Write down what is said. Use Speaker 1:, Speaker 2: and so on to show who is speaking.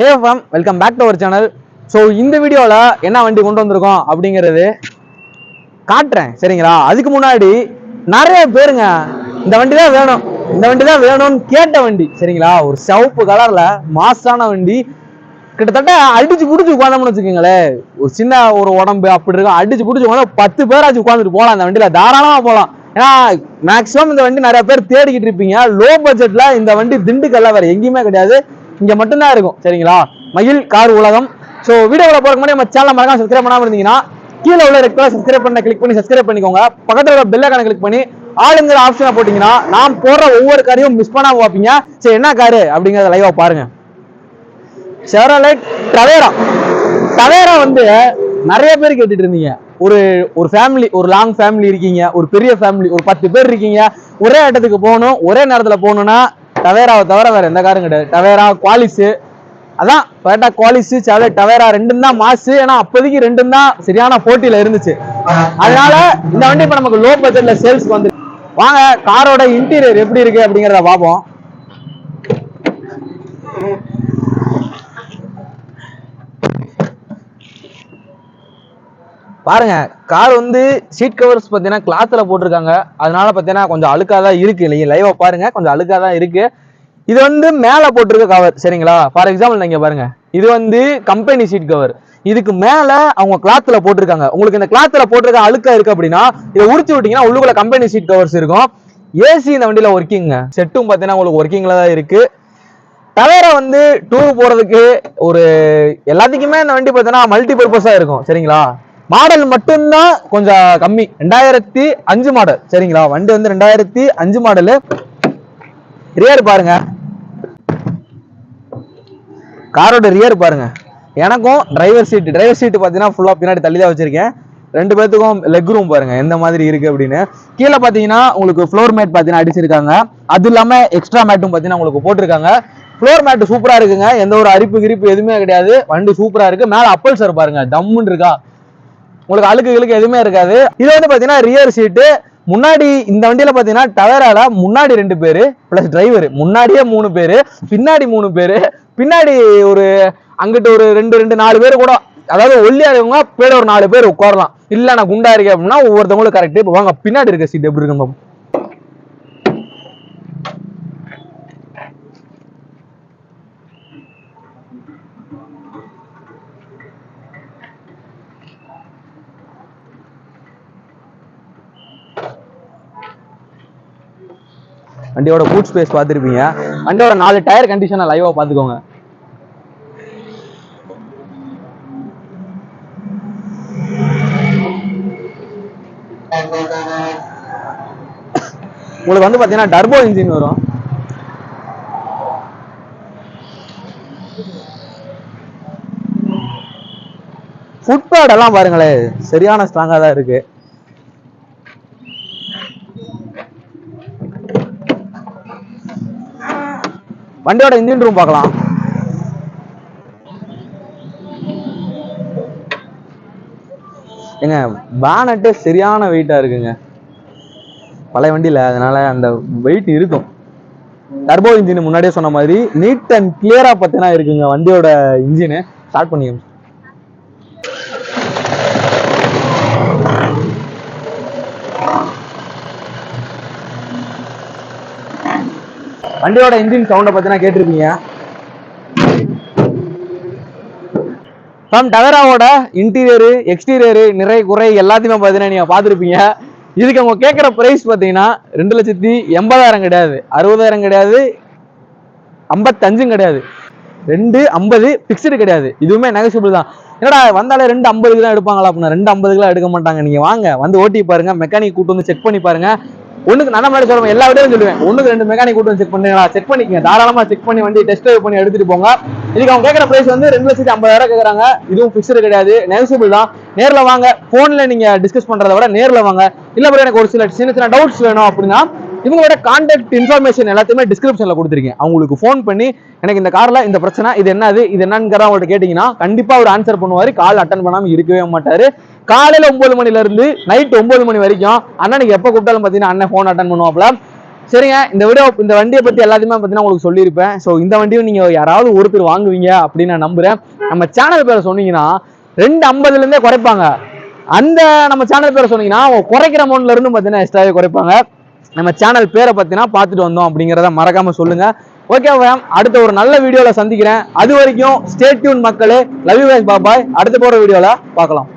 Speaker 1: Hey fam welcome back to our channel so இந்த வீடியோவில் என்ன வண்டி கொண்டு வந்திருக்கோம் அப்படிங்கிறது காட்டுறேன் சரிங்களா? அதுக்கு முன்னாடி நிறைய பேருங்க இந்த வண்டி தான் வேணும் இந்த வண்டி தான் வேணும்னு கேட்ட வண்டி சரிங்களா? ஒரு சிவப்பு கலரில் மாசான வண்டி கிட்டத்தட்ட அடிச்சு பிடிச்சி உட்காந்தோம்னு வச்சுக்கோங்களேன். ஒரு சின்ன ஒரு உடம்பு அப்படி இருக்கும் அடிச்சு பிடிச்சி உட்காந்து பத்து பேராச்சும் உட்காந்துட்டு போகலாம் அந்த வண்டியில் தாராளமாக போகலாம் ஏன்னா மேக்ஸிமம் இந்த வண்டி நிறைய பேர் தேடிக்கிட்டு இருப்பீங்க. லோ பட்ஜெட்ல இந்த வண்டி திண்டுக்கல்ல வேற எங்கேயுமே கிடையாது. இங்க மட்டும்தான் இருக்கும் சரிங்களா? மயில் கார் உலகம். ஸோ வீடியோவில் போறதுக்கு முன்னாடி நம்ம சேனல் மறக்காம சப்ஸ்கிரைப் பண்ணாம இருந்தீங்கன்னா கீழே உள்ள ரெட் கலர் சப்ஸ்கிரைப் பண்ண கிளிக் பண்ணி சப்ஸ்கிரைப் பண்ணிக்கோங்க. பக்கத்துல உள்ள பெல் ஐக்கான கிளிக் பண்ணி ஆளுங்கிற ஆப்ஷனை போட்டீங்கன்னா நான் போடுற ஒவ்வொரு காரையும் மிஸ் பண்ணாம பார்ப்பீங்க. சரி என்ன காரு? அப்படிங்கறத லைவா பாருங்க. செவரலைட் டவேரா டவேரா வந்து நிறைய பேர் கேட்டுட்டு இருந்தீங்க. ஒரு ஒரு ஃபேமிலி ஒரு லாங் ஃபேமிலி இருக்கீங்க ஒரு பெரிய ஃபேமிலி ஒரு பத்து பேர் இருக்கீங்க. ஒரே இடத்துக்கு போகணும் ஒரே நேரத்துல போகணும்னா டவேராவை தவிர வேற எந்த காரும் கிடையாது. Tavera Qualis. அதான் டொயட்டா குவாலிஸ் சேவலை டவேரா ரெண்டும் தான் மாசு. ஏன்னா அப்போதைக்கு ரெண்டும் தான் சரியான போட்டியில இருந்துச்சு. அதனால இந்த வண்டி இப்ப நமக்கு லோ பட்ஜெட்ல சேல்ஸ் வந்து வாங்க காரோட இன்டீரியர் எப்படி இருக்கு அப்படிங்கறத பார்ப்போம். பாருங்க கார் வந்து சீட் கவர்ஸ் பார்த்தீங்கன்னா கிளாத்தில் போட்டிருக்காங்க. அதனால பார்த்தீங்கன்னா கொஞ்சம் அழுக்காக தான் இருக்கு இல்லைங்க லைவா பாருங்க கொஞ்சம் அழுக்காக தான் இருக்கு. இது வந்து மேலே போட்டிருக்க கவர் சரிங்களா? ஃபார் எக்ஸாம்பிள் நீங்க பாருங்க. இது வந்து கம்பெனி சீட் கவர் இதுக்கு மேல அவங்க கிளாத்ல போட்டிருக்காங்க. உங்களுக்கு இந்த கிளாத்ல போட்டிருக்க அழுக்கா இருக்கு அப்படின்னா இதை உரிச்சு விட்டீங்கன்னா உள்ளுக்குள்ள கம்பெனி சீட் கவர்ஸ் இருக்கும். ஏசி இந்த வண்டியில ஒர்க்கிங்க செட்டும் பார்த்தீங்கன்னா உங்களுக்கு ஒர்க்கிங்ல தான் இருக்கு. தவிர வந்து டூர் போறதுக்கு ஒரு எல்லாத்துக்குமே இந்த வண்டி பார்த்தீங்கன்னா மல்டி பர்பஸா இருக்கும். சரிங்களா? மாடல் மட்டும்தான் கொஞ்சம் கம்மி. ரெண்டாயிரத்தி அஞ்சு மாடல். சரிங்களா? வண்டி வந்து ரெண்டாயிரத்தி அஞ்சு மாடலு. ரியர் பாருங்க. காரோட ரியர் பாருங்க. எனக்கும் டிரைவர் சீட் டிரைவர் சீட் பார்த்தீங்கன்னா ஃபுல்லாக பின்னாடி தள்ளி தான் வச்சிருக்கேன். ரெண்டு பேர்த்துக்கும் லெக் ரூம் பாருங்க. எந்த மாதிரி இருக்கு அப்படின்னு. கீழே பார்த்தீங்கன்னா உங்களுக்கு ஃப்ளோர் மேட் பார்த்தீங்கன்னா அடிச்சிருக்காங்க. அது இல்லாமல் எக்ஸ்ட்ரா மேட்டும் பார்த்தீங்கன்னா உங்களுக்கு போட்டிருக்காங்க. ஃப்ளோர் மேட் சூப்பராக இருக்குங்க. எந்த ஒரு அரிப்பு கிரிப்பு எதுவுமே கிடையாது. வண்டி சூப்பராக இருக்கு. மேலே அப்பல் சார் பாருங்க. டம்முன்னு இருக்கா? உங்களுக்கு அழுக்கு கிழுக்கு எதுவுமே இருக்காது. இது வந்து பாத்தீங்கன்னா ரியர் சீட்டு முன்னாடி இந்த வண்டியில பாத்தீங்கன்னா டவேரால முன்னாடி ரெண்டு பேரு பிளஸ் டிரைவர் முன்னாடியே மூணு பேரு பின்னாடி மூணு பேரு பின்னாடி ஒரு அங்கிட்டு ஒரு ரெண்டு ரெண்டு நாலு பேர் கூட. அதாவது ஒல்லியா இருக்கவங்க பேர் ஒரு நாலு பேர் உட்காரலாம். இல்ல நான் குண்டா இருக்கேன் அப்படின்னா ஒவ்வொருத்தவங்களும் கரெக்ட் இப்போ வாங்க. பின்னாடி இருக்க சீட் எப்படி இருக்கு வண்டியோட பூட் ஸ்பேஸ் பார்த்துருப்பீங்க. வண்டியோட நாலு டயர் கண்டிஷனை லைவாக பார்த்துக்கோங்க. உங்களுக்கு வந்து பாத்தீங்கன்னா டர்போ இன்ஜின் வரும். ஃபுட்பேடெல்லாம் பாருங்களேன் சரியான ஸ்ட்ராங்காக தான் இருக்கு. வண்டியோட இன்ஜின் ரூம் பார்க்கலாம். ஏங்க பேனட்டு சரியான வெயிட்டா இருக்குங்க. பழைய வண்டியில அதனால அந்த வெயிட் இருக்கும். டர்போ இன்ஜின் முன்னாடியே சொன்ன மாதிரி நீட் அண்ட் கிளியராக பார்த்தீங்கன்னா இருக்குங்க வண்டியோட இன்ஜினு ஸ்டார்ட் பண்ணி வண்டியோட இன்ஜின் சவுண்டை பார்த்தீங்கன்னா கேட்டிருப்பீங்க. மேம் டவேராவோட இன்டீரியரு எக்ஸ்டீரியரு நிறை குறை எல்லாத்தையுமே பார்த்தீங்கன்னா நீங்கள் பார்த்துருப்பீங்க. இதுக்கு அவங்க கேட்குற ப்ரைஸ் பார்த்தீங்கன்னா ரெண்டு லட்சத்தி எண்பதாயிரம் கிடையாது. அறுபதாயிரம் கிடையாது. ஐம்பத்தஞ்சும் கிடையாது. ரெண்டு ஐம்பது ஃபிக்ஸ்டு கிடையாது. இதுவுமே நெகசிபிள் தான். என்னடா வந்தாலே ரெண்டு ஐம்பதுக்கு தான் எடுப்பாங்களா அப்படின்னா ரெண்டு ஐம்பதுக்குலாம் எடுக்க மாட்டாங்க. நீங்கள் வாங்க வந்து ஓட்டி பாருங்க மெக்கானிக் கூட்டு வந்து செக் பண்ணி பாருங்க. ஒண்ணுக்கு நான் மாதிரி சொல்லுவேன் எல்லா விடையும் சொல்லுவேன். ஒண்ணுக்கு ரெண்டு மெக்கானிக் கூட்டு செக் பண்ணுங்களா செக் பண்ணிக்கங்க. தாராளமா செக் பண்ணி வண்டி டெஸ்ட் ட்ரைவ் பண்ணி எடுத்துட்டு போங்க. இதுக்கு அவங்க கேட்கற பிரைஸ் வந்து ரெண்டு லட்சத்தி ஐம்பதாயிரம் கேட்கறாங்க. இதுவும் பிக்சடு கிடையாது நெகசிபிள் தான். நேர்ல வாங்க. போன்ல நீங்க டிஸ்கஸ் பண்றதை விட நேர்ல வாங்க. இல்ல பிறகு எனக்கு ஒரு சில சின்ன சின்ன டவுட்ஸ் வேணும் அப்படின்னா இவங்களோட கான்டாக்ட் இன்ஃபர்மேஷன் எல்லாத்தையுமே டிஸ்கிரிப்ஷனில் கொடுத்துருக்கேன். அவங்களுக்கு ஃபோன் பண்ணி எனக்கு இந்த காரில் இந்த பிரச்சனை இது என்னது இது என்னன்னு அவங்கள்ட்ட கேட்டிங்கன்னா கண்டிப்பாக அவர் ஆன்சர் பண்ணுவார். கால் அட்டன் பண்ணாமல் இருக்கவே மாட்டார். காலையில் ஒம்பது மணிலேருந்து நைட் ஒம்பது மணி வரைக்கும் அண்ணனுக்கு எப்போ கூப்பிட்டாலும் பார்த்தீங்கன்னா அண்ணன் ஃபோன் அட்டன் பண்ணுவாப்ல சரிங்க இந்த வீடியோ இந்த வண்டியை பற்றி எல்லாத்தையுமே பார்த்தீங்கன்னா உங்களுக்கு சொல்லியிருப்பேன். ஸோ இந்த வண்டியும் நீங்கள் யாராவது ஒருத்தர் வாங்குவீங்க அப்படின்னு நான் நம்புகிறேன் நம்ம சேனல் பேரை சொன்னீங்கன்னா ரெண்டு ஐம்பதுலேருந்தே குறைப்பாங்க. அந்த நம்ம சேனல் பேரை சொன்னீங்கன்னா குறைக்கிற அமௌண்ட்லேருந்து பார்த்தீங்கன்னா எக்ஸ்ட்ராவே குறைப்பாங்க. நம்ம சேனல் பேரை பத்தினா பார்த்துட்டு வந்தோம் அப்படிங்கிறத மறக்காம சொல்லுங்க. ஓகே மேம் அடுத்த ஒரு நல்ல வீடியோல சந்திக்கிறேன். அது வரைக்கும் ஸ்டேட்யூன் மக்களே. லவ் யூ பாபாய் அடுத்த போற வீடியோல பார்க்கலாம்.